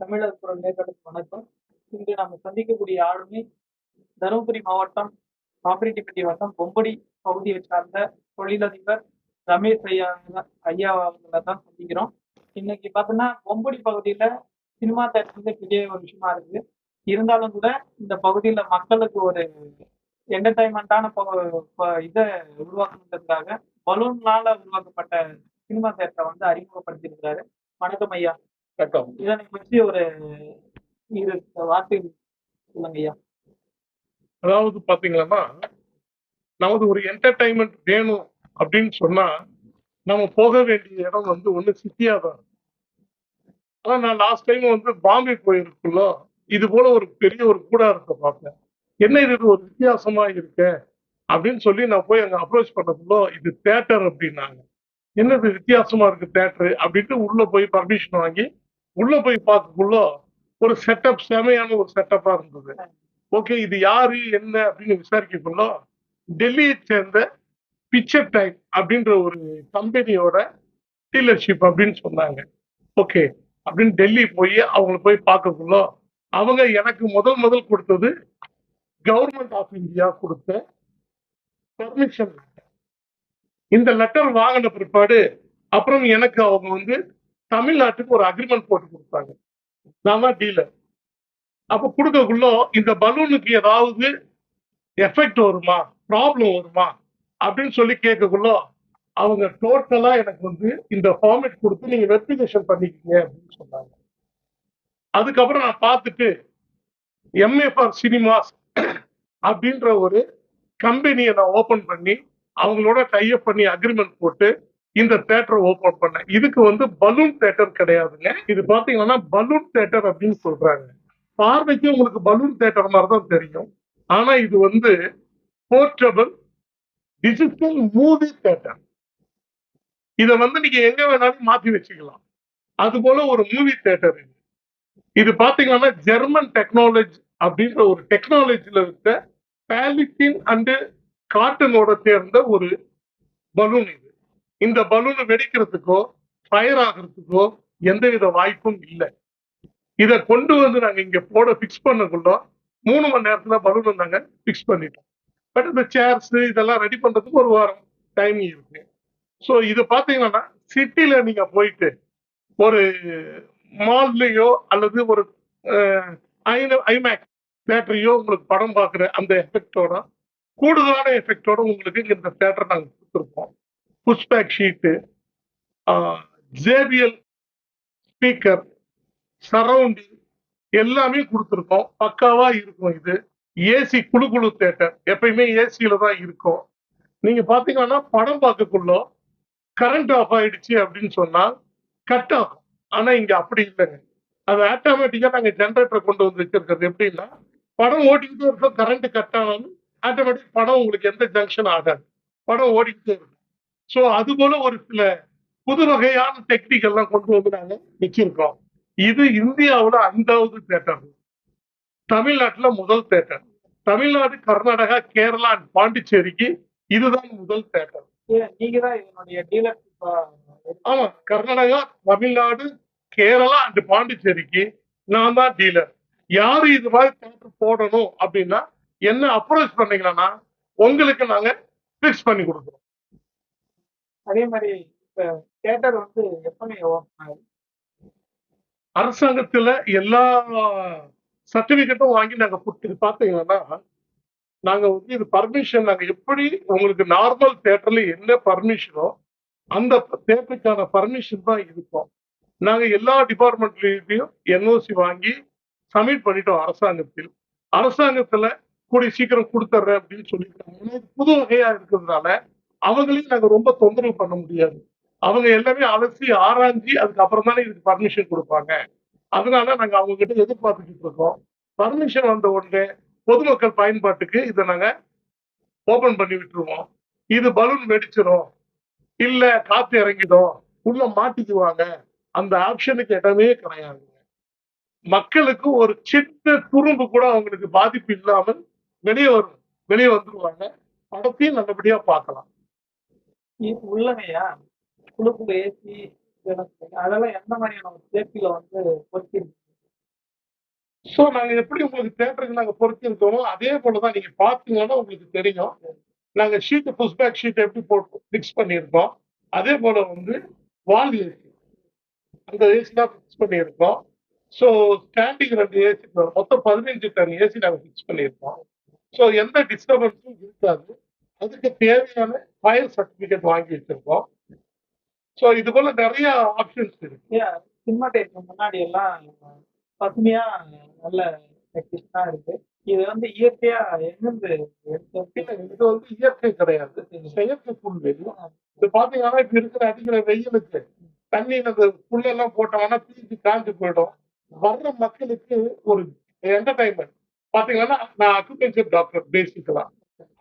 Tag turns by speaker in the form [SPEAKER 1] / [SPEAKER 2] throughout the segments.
[SPEAKER 1] தமிழர் குரல் நேர்களுக்கு வணக்கம். இன்று நாம் சந்திக்கக்கூடிய ஆளுமை தருமபுரி மாவட்டம் காப்பிரெட்டிப்பட்டி வட்டம் பொம்படி பகுதியை சார்ந்த தொழிலதிபர் ரமேஷ் ஐயா ஐயா அவங்கள தான் சந்திக்கிறோம். இன்னைக்கு பார்த்தோன்னா பொம்படி பகுதியில சினிமா தேட்டர் பெரிய ஒரு விஷயமா இருக்கு. இருந்தாலும் கூட இந்த பகுதியில மக்களுக்கு ஒரு என்டர்டைன்மெண்ட்டான இதை உருவாக்கணுன்றதுக்காக பலூன்லால உருவாக்கப்பட்ட சினிமா தேட்டரை வந்து அறிமுகப்படுத்தியிருக்கிறாரு. வணக்கம் ஐயா.
[SPEAKER 2] வணக்கம்
[SPEAKER 1] இதனை பற்றி ஒரு வார்த்தை சொல்லுங்க
[SPEAKER 2] அதாவது பாத்தீங்கன்னா நமக்கு ஒரு என்டர்டைன்மெண்ட் வேணும் அப்படின்னு சொன்னா நம்ம போக வேண்டிய இடம் வந்து ஒண்ணு சிட்டியா தான். ஆனா நான் லாஸ்ட் டைம் வந்து பாம்பே போயிருக்குள்ள இது போல ஒரு பெரிய ஒரு கூடாரத்தை பார்த்தேன். என்ன இது ஒரு வித்தியாசமா இருக்கு? அப்படின்னு சொல்லி நான் போய் அங்க அப்ரோச் பண்ணக்குள்ள இது தேட்டர் அப்படின்னாங்க. என்னது வித்தியாசமா இருக்கு தேட்டர் அப்படின்ட்டு உள்ள போய் பர்மிஷன் வாங்கி உள்ள போய் பார்க்கக்குள்ள ஒரு செட்டப் செமையான ஒரு செட்டப்பா இருந்தது. ஓகே இது யாரு என்ன அப்படின்னு விசாரிக்கக்குள்ள டெல்லியை சேர்ந்த பிக்சர் டைம் அப்படின்ற ஒரு கம்பெனியோட டீலர்ஷிப் அப்படின்னு சொன்னாங்க. ஓகே அப்படின்னு டெல்லி போய் அவங்கள போய் பார்க்கக்குள்ள அவங்க எனக்கு முதல் முதல் கொடுத்தது கவர்மெண்ட் ஆஃப் இந்தியா கொடுத்த பர்மிஷன் இந்த லெட்டர் வாங்கின பிற்பாடு அப்புறம் எனக்கு அவங்க வந்து தமிழ்நாட்டுக்கு ஒரு அக்ரிமெண்ட் போட்டு கொடுத்தாங்க. நாம டீலர் அப்ப கொடுக்கக்குள்ள இந்த பலூனுக்கு ஏதாவது எஃபெக்ட் வருமா? ப்ராப்ளம் வருமா? அப்படின்னு சொல்லி கேட்கக்குள்ள அவங்க டோட்டலா எனக்கு வந்து இந்த ஃபார்மேட் கொடுத்து நீங்க வெரிஃபிகேஷன் பண்ணிக்கீங்க அப்படின்னு சொன்னாங்க. அதுக்கப்புறம் நான் பார்த்துட்டு எம்ஏ ஃபார் சினிமாஸ் அப்படின்ற ஒரு கம்பெனியை நான் ஓபன் பண்ணி அவங்களோட டைப் பண்ணி அக்ரிமெண்ட் போட்டு இந்த தேட்டரை ஓபன் பண்ணேன் இதுக்கு வந்து பலூன் தேட்டர் கிடையாதுங்க. இது பாத்தீங்கன்னா பலூன் தேட்டர் அப்படின்னு சொல்றாங்க. பார்வைக்கு உங்களுக்கு பலூன் தேட்டர் மாதிரி தான் தெரியும். ஆனா இது வந்து போர்ட்டபிள் டிஜிட்டல் மூவி தேட்டர் இதை வந்து நீங்க எங்க வேணாலும் மாத்தி வச்சுக்கலாம். அது போல ஒரு மூவி தேட்டர் இது. இது பாத்தீங்கன்னா ஜெர்மன் டெக்னாலஜி அப்படின்ற ஒரு டெக்னாலஜில இருக்க பேலிட்டின் அண்டு காட்டனோட சேர்ந்த ஒரு பலூன் இது. இந்த பலூன் வெடிக்கிறதுக்கோ ஃபயர் ஆகிறதுக்கோ எந்தவித வாய்ப்பும் இல்லை. இதை கொண்டு வந்து நாங்க இங்க போட ஃபிக்ஸ் பண்ணக்குள்ள மூணு மணி நேரத்துல பலூன் நாங்க ஃபிக்ஸ் பண்ணிட்டோம். பட் இந்த சேர்ஸ் இதெல்லாம் ரெடி பண்றதுக்கு ஒரு வாரம் டைமிங் இருக்கு. ஸோ இது பாத்தீங்கன்னா சிட்டில நீங்க போயிட்டு ஒரு மால்லயோ அல்லது ஒரு ஐமேக்ஸ் தேட்டரையோ உங்களுக்கு படம் பார்க்குற அந்த எஃபெக்டோட கூடுதலான எஃபெக்டோட உங்களுக்கு இந்த தேட்டர் நாங்கள் கொடுத்துருப்போம் pushback seat JBL speaker surrounding எல்லாமே கொடுத்துருக்கோம். பக்காவா இருக்கும் இது. ஏசி குழு குழு தேட்டர் எப்பயுமே ஏசியில தான் இருக்கும். நீங்க பாத்தீங்கன்னா படம் பார்க்கக்குள்ள கரண்ட் ஆஃப் ஆயிடுச்சு அப்படின்னு சொன்னா கட் ஆகும் ஆனா இங்க அப்படி இல்லைங்க. அது ஆட்டோமேட்டிக்கா நாங்க ஜென்ரேட்டரை கொண்டு வந்து வச்சிருக்கிறது எப்படின்னா படம் ஓடிக்கிட்டே இருக்கும் கரண்ட் கட் ஆனாலும் ஆட்டோமேட்டிக் படம் உங்களுக்கு எந்த ஜங்ஷன் ஆகாது. படம் ஓடிக்கிட்டே இருக்கும். ஸோ அது போல ஒரு சில புது வகையான டெக்னிக் எல்லாம் கொண்டு வந்து நாங்க வச்சிருக்கோம். இது இந்தியாவுல ஐந்தாவது தேட்டர் தமிழ்நாட்டுல முதல் தேட்டர் தமிழ்நாடு கர்நாடகா கேரளா and பாண்டிச்சேரிக்கு இதுதான் முதல் தேட்டர்
[SPEAKER 1] நீங்க தான் இதனுடைய டீலர்
[SPEAKER 2] ஆமா கர்நாடகா தமிழ்நாடு கேரளா அண்ட் பாண்டிச்சேரிக்கு நான் தான் டீலர் யாரு இது மாதிரி தேட்டர் போடணும் அப்படின்னா என்ன அப்ரோச் பண்ணீங்கன்னா உங்களுக்கு நாங்க ஃபிக்ஸ் பண்ணி கொடுக்குறோம்.
[SPEAKER 1] அதே மாதிரி இப்ப தேட்டர் வந்து எப்பவுமே ஓப்பன் ஆகுது
[SPEAKER 2] அரசாங்கத்துல எல்லா சர்டிபிகேட்டும் வாங்கி நாங்க கொடுத்து பாத்தீங்கன்னா நாங்க வந்து இது பர்மிஷன் நாங்க எப்படி உங்களுக்கு நார்மல் தேட்டர்ல என்ன பர்மிஷனோ அந்த தேட்டருக்கான பர்மிஷன் தான் இருக்கும். நாங்க எல்லா டிபார்ட்மெண்ட்லயும் என்ஓசி வாங்கி சப்மிட் பண்ணிட்டோம் அரசாங்கத்தில். அரசாங்கத்துல கூடிய சீக்கிரம் கொடுத்துட்றேன் அப்படின்னு சொல்லிட்டாங்க ஏன்னா இது புது வகையா இருக்கிறதுனால அவங்களையும் நாங்க ரொம்ப தொந்தரவு பண்ண முடியாது. அவங்க எல்லாமே அலசி ஆராய்ஞ்சி அதுக்கப்புறம் தானே இதுக்கு பர்மிஷன் கொடுப்பாங்க. அதனால நாங்க அவங்க கிட்ட எதிர்பார்த்துக்கிட்டு இருக்கோம். பர்மிஷன் வந்த உடனே பொதுமக்கள் பயன்பாட்டுக்கு இதை நாங்க ஓபன் பண்ணி விட்டுருவோம். இது பலூன் வெடிச்சிடும் இல்ல காத்து இறங்கிடும். உள்ள மாட்டிக்குவாங்க. அந்த ஆப்ஷனுக்கு இடமே கிடையாது. மக்களுக்கு ஒரு சின்ன துரும்பு கூட அவங்களுக்கு பாதிப்பு இல்லாமல் வெளியே வரும். வெளியே வந்துருவாங்க. படத்தையும் நல்லபடியா பார்க்கலாம்.
[SPEAKER 1] உள்ளவையா? குழுக்குள்ள ஏசி அதெல்லாம் எந்த மாதிரியான சேஃப்டியில வந்து பொறுத்திருக்கு
[SPEAKER 2] ஸோ நாங்கள் எப்படி உங்களுக்கு தேட்டருக்கு நாங்கள் பொறுத்திருக்கோமோ அதே போலதான் நீங்கள் பார்த்தீங்கன்னா உங்களுக்கு தெரியும். நாங்கள் ஷீட் புஷ்பேக் ஷீட் எப்படி போட்டு ஃபிக்ஸ் பண்ணியிருக்கோம். அதே போல வந்து வால் ஏசி அந்த ஏசி தான் ஃபிக்ஸ் பண்ணியிருக்கோம். ஸோ ஸ்டாண்டிங் ரெண்டு ஏசி மொத்தம் பதினஞ்சு டன் ஏசி நாங்கள் ஃபிக்ஸ் பண்ணியிருக்கோம். ஸோ எந்த டிஸ்டர்பன்ஸும் இருக்காது. அதுக்கு தேவையான ஃபயர் சர்டிஃபிகேட் வாங்கி வச்சிருக்கோம். ஸோ இது போல நிறைய ஆப்ஷன்ஸ் இருக்கு.
[SPEAKER 1] சினிமா தேட்டர் முன்னாடி எல்லாம் பசுமையா நல்ல எக்ஸிஸ்டா இருக்கு. இது வந்து இயற்கையா எங்கிருந்து
[SPEAKER 2] இது வந்து இயற்கை கிடையாது. செயற்கை புல்வெளி இது பாத்தீங்கன்னா இப்ப இருக்கிற அடிக்கிற வெயிலுக்கு தண்ணியில அந்த புல்லெல்லாம் போட்டோம்னா தீஞ்சு காஞ்சு போயிடும். வர்ற மக்களுக்கு ஒரு என்டர்டைன்மெண்ட் பாத்தீங்கன்னா நான் அக்குபஞ்சர் டாக்டர் பேசிக்கலாம்.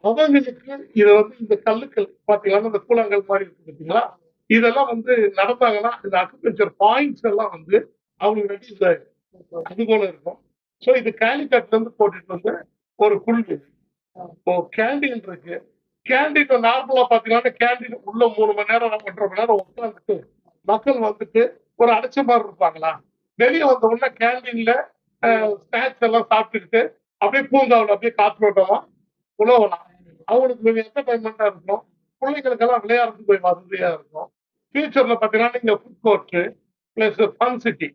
[SPEAKER 2] அவங்களுக்கு இது வந்து இந்த கல்லுக்கள் பாத்தீங்கன்னா இந்த கூழாங்கல் மாதிரி இருக்கு பாத்தீங்களா? இதெல்லாம் வந்து நடந்தாங்கன்னா இந்த அக்ரிகல்ச்சர் பாயிண்ட்ஸ் எல்லாம் வந்து அவங்களுக்கு ரெடியூஸ் ஆயிடும் அது போல இருக்கும். ஸோ இது கேலிக்கட்ல இருந்து போட்டுட்டு வந்து ஒரு குழு இப்போ கேண்டீன் இருக்கு. கேண்டீன் நார்மலா பாத்தீங்கன்னா கேண்டீன் உள்ள மூணு மணி நேரம் ஒன்றரை மணி நேரம் உட்காந்துட்டு மக்கள் வந்துட்டு ஒரு அடைச்ச மாதிரி இருப்பாங்களா? வெளியே வந்த உடனே கேண்டீன்ல ஸ்நாக்ஸ் எல்லாம் சாப்பிட்டுக்கிட்டு அப்படியே பூங்காவில் அப்படியே காற்றோட்டமா உழவலாம் அவங்களுக்கு கொஞ்சம் என்டர்டைன்மெண்டா இருக்கும் பிள்ளைங்களுக்கெல்லாம் விளையாடுறதுக்கு போய் வசதியா இருக்கும் ஃபியூச்சர்ல பாத்தீங்கன்னா நீங்க food court plus fun city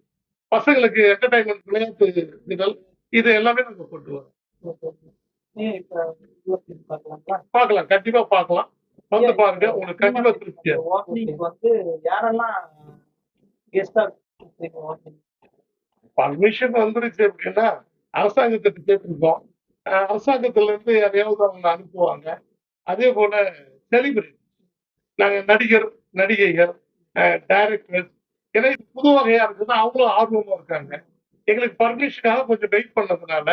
[SPEAKER 2] பசங்களுக்கு என்டர்டைன்மெண்ட் விளையாட்டு இதுகள் இது எல்லாமே நாங்க கொண்டு வரோம். பார்க்கலாம். கண்டிப்பா பார்க்கலாம். வந்து பாருங்க உங்களுக்கு கண்டிப்பா திருப்தியா.
[SPEAKER 1] வாக்கிங் வந்து யாரெல்லாம்
[SPEAKER 2] பர்மிஷன் வந்துருச்சு அப்படின்னா அரசாங்கத்துக்கு கேட்டிருக்கோம். அரசாங்கத்துல இருந்து யாரையாவது அவங்க அனுப்புவாங்க. அதே போல செலிபிரிட்டி நாங்க நடிகர் நடிகைகள் டைரக்டர்ஸ் ஏன்னா இது புது வகையா இருக்குன்னா அவங்களும் ஆர்வமா இருக்காங்க. எங்களுக்கு பர்மிஷனாக கொஞ்சம் வெயிட் பண்ணதுனால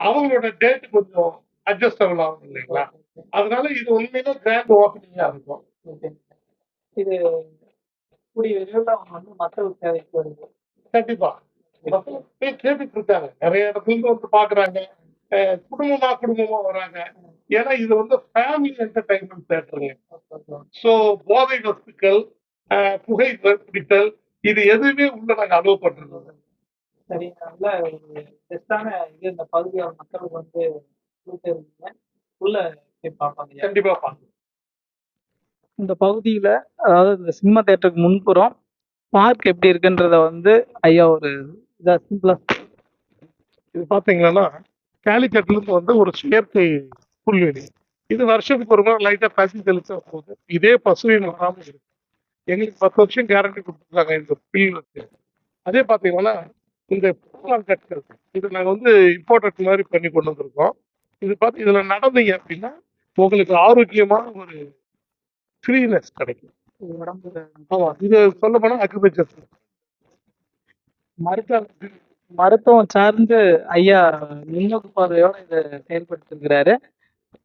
[SPEAKER 2] அவங்களோட டேட் கொஞ்சம் அட்ஜஸ்டபிள் ஆகும் இல்லைங்களா? அதனால இது உண்மையிலே கிராண்ட் ஓப்பனிங்கா இருக்கும்.
[SPEAKER 1] இது கூடிய விரைவில் வந்து மக்கள் சேவைக்கு வருது
[SPEAKER 2] கண்டிப்பா. மக்கள் கேட்டுட்டு இருக்காங்க. நிறைய இடத்துல இருந்து வந்து பாக்குறாங்க. குடும்பமா குடும்பமா வராங்க. ஏன்னா இது வந்து ஃபேமிலி என்டர்டைன்மெண்ட் தேட்டருங்க ஸோ போதை வஸ்துக்கள் புகை பிடித்தல் இது எதுவுமே உள்ள நாங்க அலோவ் பண்றது
[SPEAKER 1] சரி நல்ல ஒரு பெஸ்டான இது. இந்த பகுதியோட மக்களுக்கு வந்து கொடுத்துருக்கீங்க. உள்ள போய் பார்ப்பாங்க
[SPEAKER 2] கண்டிப்பா பார்க்கணும்
[SPEAKER 1] இந்த பகுதியில அதாவது இந்த சினிமா தேட்டருக்கு முன்புறம் பார்க் எப்படி இருக்குன்றத வந்து ஐயா ஒரு இதா சிம்பிளா
[SPEAKER 2] இது பாத்தீங்கன்னா கேலிக்கட்ல இருந்து வந்து ஒரு செயற்கை புல்வெளி. இது வருஷத்துக்கு ஒரு முறை லைட்டா பசி தெளிச்சா போகுது இதே பசுவை வராம இருக்கு. எங்களுக்கு பத்து வருஷம் கேரண்டி கொடுத்துருக்காங்க இந்த புல்லுக்கு அதே பாத்தீங்கன்னா இந்த கட்கள் இது நாங்க வந்து இம்போர்ட்டட் மாதிரி பண்ணி கொண்டு வந்திருக்கோம். இது பார்த்து இதுல நடந்தீங்க அப்படின்னா உங்களுக்கு ஆரோக்கியமான ஒரு ஃப்ரீனஸ் கிடைக்கும்.
[SPEAKER 1] உடம்புல
[SPEAKER 2] ஆமா இது சொல்ல போனா அக்ரிகல்ச்சர்
[SPEAKER 1] மருத்துவம் மருத்துவம் சார்ந்து ஐயா முன்னோக்கு பார்வையோட இதை செயல்படுத்திருக்கிறாரு.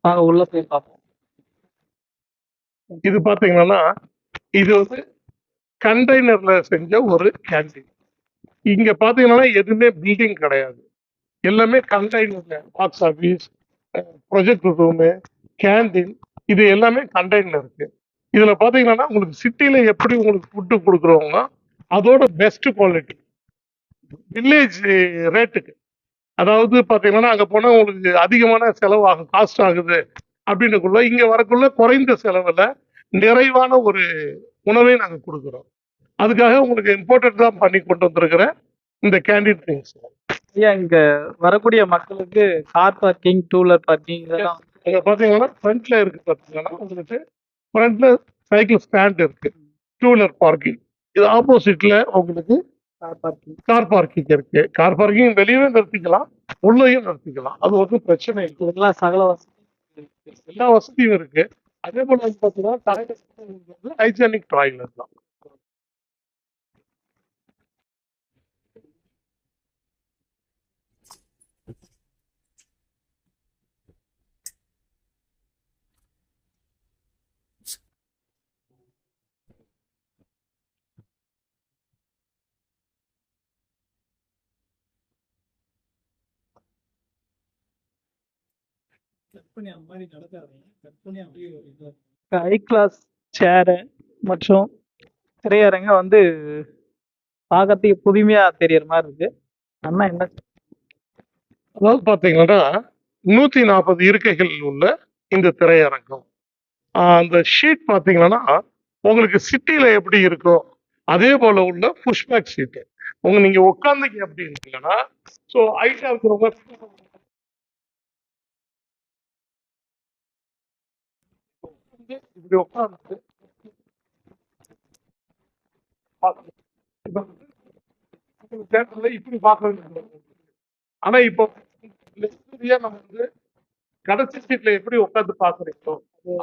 [SPEAKER 1] நாங்க உள்ள போய் பார்ப்போம்.
[SPEAKER 2] இது பாத்தீங்கன்னா இது வந்து கண்டெய்னர்ல செஞ்ச ஒரு கேண்டீன் இங்க பாத்தீங்கன்னா எதுவுமே பில்டிங் கிடையாது. எல்லாமே கண்டெய்னர்ல box office project room canteen இது எல்லாமே கண்டெய்னர் இருக்கு. இதுல பாத்தீங்கன்னா உங்களுக்கு சிட்டில எப்படி உங்களுக்கு ஃபுட்டு கொடுக்குறவங்க அதோட பெஸ்ட் குவாலிட்டி வில்லேஜ் ரேட்டுக்கு அதாவது பாத்தீங்கன்னா அங்க போனா உங்களுக்கு அதிகமான செலவு ஆகும் காஸ்ட் ஆகுது அப்படின்றக்குள்ள இங்க வரக்குள்ள குறைந்த செலவுல நிறைவான ஒரு உணவை நாங்க கொடுக்குறோம். அதுக்காக உங்களுக்கு இம்பார்ட்டன்ட் தான் பண்ணி கொண்டு வந்திருக்கிற இந்த கேண்டீன் திங்ஸ்
[SPEAKER 1] ஐயா இங்க வரக்கூடிய மக்களுக்கு car parking two wheeler parking இதெல்லாம்
[SPEAKER 2] இங்க பாத்தீங்கன்னா ஃப்ரண்ட்ல இருக்கு பாத்தீங்கன்னா உங்களுக்கு ஃப்ரண்ட்ல சைக்கிள் ஸ்டாண்ட் இருக்கு. டூ வீலர் பார்க்கிங் இது ஆப்போசிட்ல உங்களுக்கு
[SPEAKER 1] கார் பார்க்கிங்
[SPEAKER 2] கார் பார்க்கிங் இருக்கு. கார் பார்க்கிங் வெளியவே நிறுத்திக்கலாம். உள்ளேயும் நிறுத்திக்கலாம். அது ஒன்றும் பிரச்சனை இல்லை.
[SPEAKER 1] சகல வசதி
[SPEAKER 2] எல்லா வசதியும் இருக்கு. அதே போல வந்து பாத்தீங்கன்னா டாய்லெட் தான்
[SPEAKER 1] ஹை கிளாஸ் சேரு மற்றும் திரையரங்க வந்து பார்க்கறதுக்கு புதுமையா தெரியற மாதிரி இருக்கு. அண்ணா என்ன
[SPEAKER 2] அதாவது பாத்தீங்கன்னா நூத்தி நாற்பது இருக்கைகள் உள்ள இந்த திரையரங்கம். அந்த ஷீட் பாத்தீங்கன்னா உங்களுக்கு சிட்டில எப்படி இருக்கோ அதே போல உள்ள புஷ்பேக் சீட்டு உங்க நீங்க உட்காந்துங்க அப்படின்னா ஸோ ஹைட்டா இருக்கிறவங்க இப்படி உட்காந்து தேட்டர்ல இப்படி பார்க்க வேண்டியது ஆனா இப்போ நம்ம வந்து கடைசி சீட்ல எப்படி உட்காந்து பாக்குறீங்களோ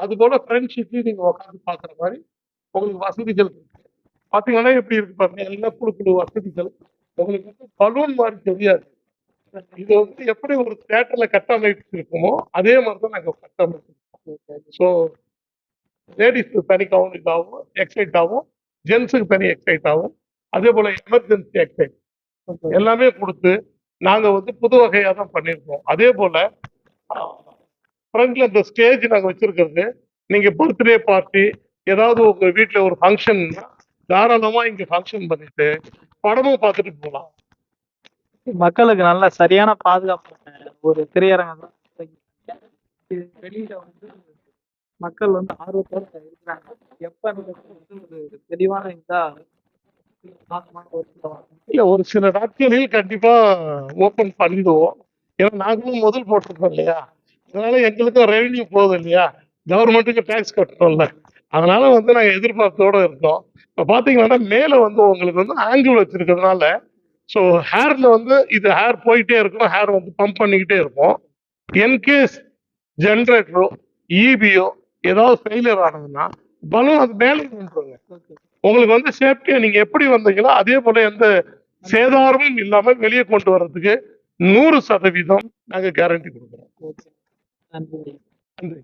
[SPEAKER 2] அது போல ஃப்ரண்ட் சீட்லயும் நீங்க உட்காந்து பாக்குற மாதிரி உங்களுக்கு வசதிகள் இருக்கு. பாத்தீங்கன்னா எப்படி இருக்கு பாருங்க எல்லாம் குழு குழு வசதிகள். உங்களுக்கு வந்து பலூன் மாதிரி தெரியாது. இது வந்து எப்படி ஒரு தேட்டர்ல கட்டமைப்பு இருக்குமோ அதே மாதிரி தான் நாங்க கட்டமைப்பு ஸோ லேடிஸ்க்கு தனி கவுன் இதாகும் எக்ஸைட் ஆகும் ஜென்ஸுக்கு தனி எக்ஸைட் ஆகும் அதே போல் எமர்ஜென்சி எக்ஸைட் எல்லாமே கொடுத்து நாங்கள் வந்து புது வகையாக தான் பண்ணியிருக்கோம். அதே போல ஃப்ரண்ட்ல இந்த ஸ்டேஜ் நாங்கள் வச்சிருக்கிறது நீங்கள் பர்த்டே பார்ட்டி ஏதாவது உங்கள் வீட்டில் ஒரு ஃபங்க்ஷன் தாராளமாக இங்கே ஃபங்க்ஷன் பண்ணிட்டு படமும் பார்த்துட்டு போகலாம்
[SPEAKER 1] மக்களுக்கு நல்ல சரியான பாதுகாப்பு ஒரு திரையரங்கம் தான். வெளியில வந்து மக்கள் வந்து ஆர்வத்தோட இருக்கிறாங்க. எப்ப ஒரு தெளிவான இதா
[SPEAKER 2] இல்ல ஒரு சில நாட்களில் கண்டிப்பா ஓபன் பண்ணிடுவோம். ஏன்னா நாங்களும் முதல் போட்டிருக்கோம் இல்லையா? அதனால எங்களுக்கும் ரெவென்யூ போகுது இல்லையா? கவர்மெண்ட்டுக்கு டேக்ஸ் கட்டணும்ல. அதனால வந்து நாங்கள் எதிர்பார்ப்போட இருக்கோம். இப்போ பார்த்தீங்கன்னா மேலே வந்து உங்களுக்கு வந்து ஆங்கிள் வச்சிருக்கிறதுனால ஸோ ஹேரில் வந்து இது ஹேர் போயிட்டே இருக்கும். ஹேர் வந்து பம்ப் பண்ணிக்கிட்டே இருக்கும் என்கேஸ் ஜென்ரேட்டரோ இபியோ ஏதாவது ஃபெயிலியர் ஆனதுன்னா பலூன் அது மேலே நின்றுங்க உங்களுக்கு வந்து சேஃப்டியா நீங்க எப்படி வந்தீங்களோ அதே போல எந்த சேதாரமும் இல்லாமல் வெளியே கொண்டு வர்றதுக்கு நூறு சதவீதம் நாங்க கேரண்டி கொடுக்குறோம்.
[SPEAKER 1] நன்றி.
[SPEAKER 2] நன்றி.